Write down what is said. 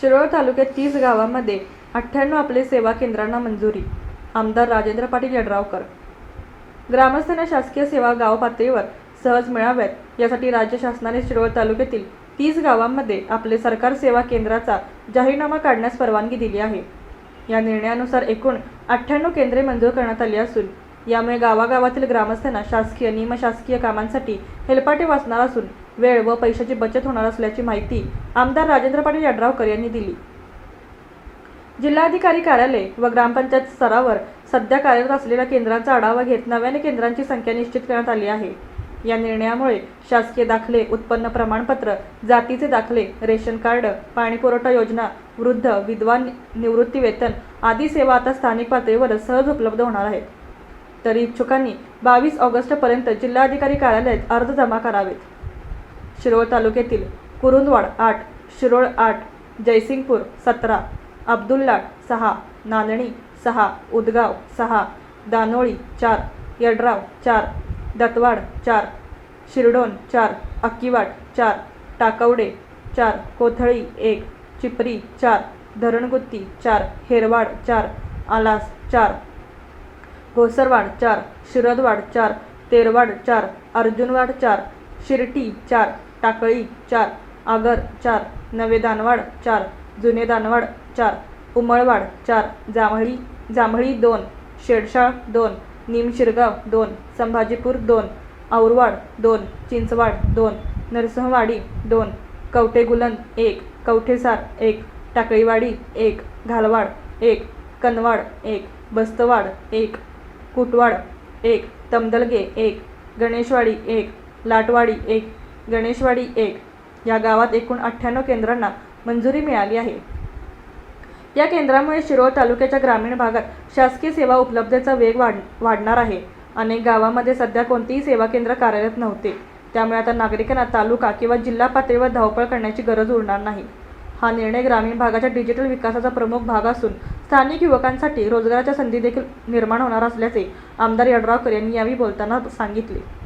शिरोळ तालुक्यात तीस गावांमध्ये अठ्ठ्याण्णव आपले सेवा केंद्रांना मंजुरी. आमदार राजेंद्र पाटील यड्रावकर. ग्रामस्थांना शासकीय सेवा गाव पातळीवर सहज मिळाव्यात यासाठी राज्य शासनाने शिरोळ तालुक्यातील तीस गावांमध्ये आपले सरकार सेवा केंद्राचा जाहीरनामा काढण्यास परवानगी दिली आहे. या निर्णयानुसार एकूण अठ्ठ्याण्णव केंद्रे मंजूर करण्यात आली असून यामुळे गावागावातील ग्रामस्थांना शासकीय निमशासकीय कामांसाठी हेलपाटे वाचणार असून वेळ व पैशाची बचत होणार असल्याची माहिती आमदार राजेंद्र पाटील यड्रावकर यांनी दिली. जिल्हाधिकारी कार्यालय व ग्रामपंचायत स्तरावर सध्या कार्यरत असलेल्या केंद्रांचा आढावा घेत नव्याने केंद्रांची संख्या निश्चित करण्यात आली आहे. या निर्णयामुळे शासकीय दाखले उत्पन्न प्रमाणपत्र जातीचे दाखले रेशन कार्ड पाणीपुरवठा योजना वृद्ध विधवा निवृत्तीवेतन निवृत्ती वेतन आदी सेवा आता स्थानिक पातळीवर सहज उपलब्ध होणार आहेत. तरी इच्छुकांनी बावीस ऑगस्टपर्यंत जिल्हाधिकारी कार्यालयात अर्ज जमा करावेत. शिरोळ तालुक्यातील कुरुंदवाड आठ शिरोळ आठ जयसिंगपूर सतरा अब्दुल्लाट सहा नांदणी सहा उदगाव सहा दानोळी चार यड्राव चार दतवाड चार शिरडोन चार अक्कीवाट चार टाकवडे चार कोथळी एक चिपरी चार धरणगुत्ती चार हेरवाड चार आलास चार घोसरवाड चार शिरदवाड चार तेरवाड चार अर्जुनवाड चार शिर्टी चार टाकळी चार आगर चार नवे दानवाड चार जुने दानवाड चार उमळवाड चार जांभळी जांभळी दोन शेडशाळ दोन निमशिरगाव दोन संभाजीपूर दोन औरवाड दोन चिंचवाड दोन नरसिंहवाडी दोन कवठेगुलन एक कवठेसार एक टाकळीवाडी एक घालवाड एक कनवाड एक बस्तवाड एक कुटवाड एक तमदलगे एक गणेशवाडी एक लाटवाडी एक गणेशवाडी एक. या गावात एकूण अठ्ठ्याण्णव केंद्रांना मंजुरी मिळाली आहे. या केंद्रामुळे शिरोळ तालुक्याच्या ग्रामीण भागात शासकीय सेवा उपलब्धतेचा वेग वाढ वाढणार आहे. अनेक गावामध्ये सध्या कोणतीही सेवा केंद्र कार्यरत नव्हते. त्यामुळे आता नागरिकांना तालुका किंवा जिल्हा पातळीवर धावपळ करण्याची गरज उरणार नाही. हा निर्णय ग्रामीण भागाच्या डिजिटल विकासाचा प्रमुख भाग असून स्थानिक युवकांसाठी रोजगाराच्या संधी देखील निर्माण होणार असल्याचे आमदार यड्रावकर यांनी यावेळी बोलताना सांगितले.